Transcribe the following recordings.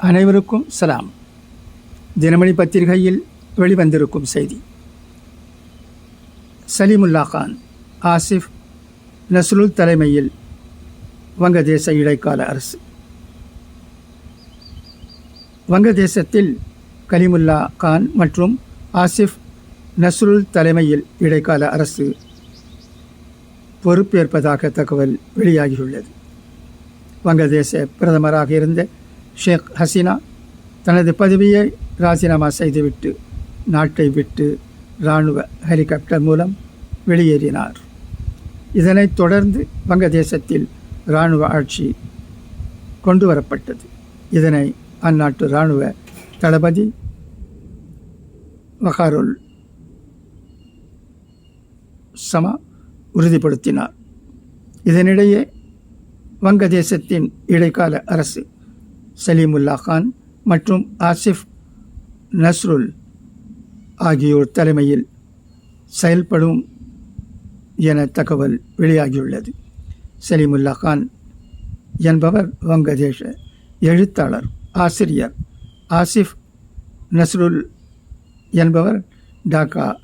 அனைவருக்கும் சலாம். தினமணி பத்திரிகையில் வெளிவந்திருக்கும் செய்தி. சலீமுல்லா கான் ஆசிஃப் நஸ்ருல் தலைமையில் வங்கதேச இடைக்கால அரசு. வங்கதேசத்தில் கலிமுல்லா கான் மற்றும் ஆசிஃப் நஸ்ருல் தலைமையில் இடைக்கால அரசு பொறுப்பேற்பதாக தகவல் வெளியாகியுள்ளது. வங்கதேச பிரதமராக இருந்த ஷேக் ஹசீனா தனது பதவியை ராஜினாமா செய்துவிட்டு நாட்டை விட்டு இராணுவ ஹெலிகாப்டர் மூலம் வெளியேறினார். இதனைத் தொடர்ந்து வங்கதேசத்தில் இராணுவ ஆட்சி கொண்டு வரப்பட்டது இதனை அந்நாட்டு இராணுவ தளபதி வகாருல் சமா உறுதிப்படுத்தினார். இதனிடையே வங்கதேசத்தின் இடைக்கால அரசு சலீமுல்லா கான் மற்றும் ஆசிஃப் நஸ்ருல் ஆகியோர் தலைமையில் செயல்படும் என தகவல் வெளியாகியுள்ளது. சலீமுல்லா கான் என்பவர் வங்கதேச எழுத்தாளர் ஆசிரியர். ஆசிஃப் நஸ்ருல் என்பவர் டாக்கா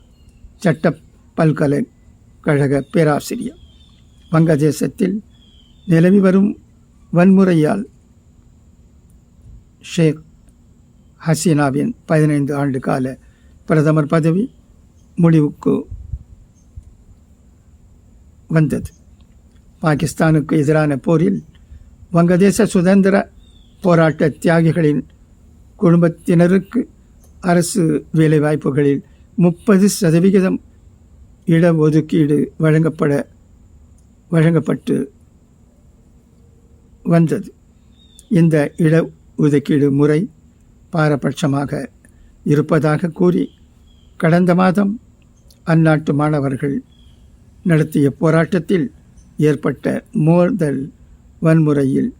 சட்ட பல்கலைக்கழக பேராசிரியர். வங்கதேசத்தில் நிலவி வரும் வன்முறையால் ஷேக் ஹசீனாவின் பதினைந்து ஆண்டு கால பிரதமர் பதவி முடிவுக்கு வந்தது. பாகிஸ்தானுக்கு எதிரான போரில் வங்கதேச சுதந்திர போராட்ட தியாகிகளின் குடும்பத்தினருக்கு அரசு வேலைவாய்ப்புகளில் முப்பது சதவிகிதம் இடஒதுக்கீடு வழங்கப்பட வழங்கப்பட்டு வந்தது. இந்த இட ஒதுக்கீடு முறை பாரபட்சமாக இருப்பதாக கூறி கடந்த மாதம் அந்நாட்டு மாணவர்கள் நடத்திய போராட்டத்தில் ஏற்பட்ட மோதல் வன்முறையில்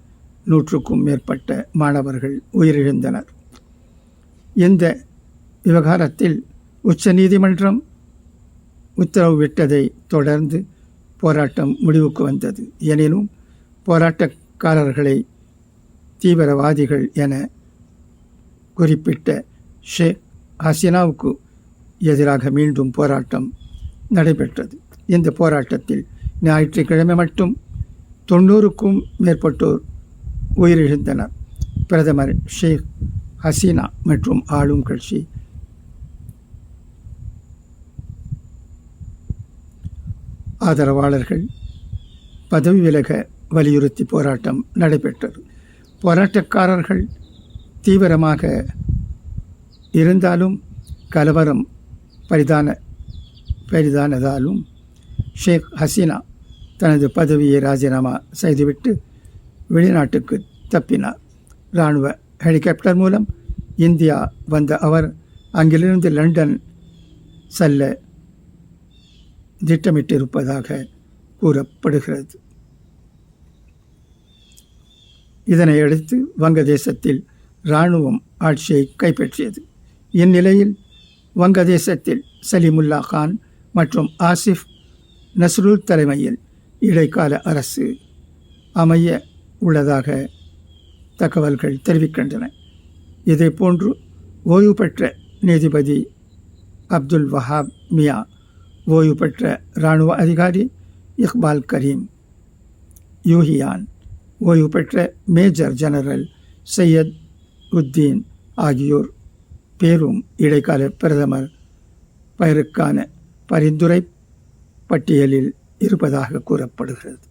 நூற்றுக்கும் மேற்பட்ட மாணவர்கள் உயிரிழந்தனர். இந்த விவகாரத்தில் உச்ச நீதிமன்றம் உத்தரவு விட்டதை தொடர்ந்து போராட்டம் முடிவுக்கு வந்தது. எனினும் போராட்டக்காரர்களை தீவிரவாதிகள் என குறிப்பிட்ட ஷேக் ஹசீனாவுக்கு எதிராக மீண்டும் போராட்டம் நடைபெற்றது. இந்த போராட்டத்தில் ஞாயிற்றுக்கிழமை மட்டும் தொண்ணூறுக்கும் மேற்பட்டோர் உயிரிழந்தனர். பிரதமர் ஷேக் ஹசீனா மற்றும் ஆளும் கட்சி ஆதரவாளர்கள் பதவி விலக வலியுறுத்தி போராட்டம் நடைபெற்றது. போராட்டக்காரர்கள் தீவிரமாக இருந்தாலும் கலவரம் பரிதான பெரிதானதாலும் ஷேக் ஹசீனா தனது பதவியை ராஜினாமா செய்துவிட்டு வெளிநாட்டுக்கு தப்பினார். இராணுவ ஹெலிகாப்டர் மூலம் இந்தியா வந்த அவர் அங்கிலிருந்து லண்டன் செல்ல திட்டமிட்டிருப்பதாக கூறப்படுகிறது. இதனை அடுத்து வங்கதேசத்தில் இராணுவம் ஆட்சியை கைப்பற்றியது. இந்நிலையில் வங்கதேசத்தில் சலிமுல்லா கான் மற்றும் ஆசிஃப் நஸ்ருல் தலைமையில் இடைக்கால அரசு அமைய உள்ளதாக தகவல்கள் தெரிவிக்கின்றன. இதேபோன்று ஓய்வு பெற்ற நீதிபதி அப்துல் வஹாப் மியா ஓய்வு பெற்ற இராணுவ அதிகாரி இக்பால் கரீம் யூஹியான் ஓய்வு பெற்ற மேஜர் ஜெனரல் சையத் உத்தீன் ஆகியோர் பேரும் இடைக்கால பிரதமர் பெயருக்கான பரிந்துரை பட்டியலில் இருப்பதாக கூறப்படுகிறது.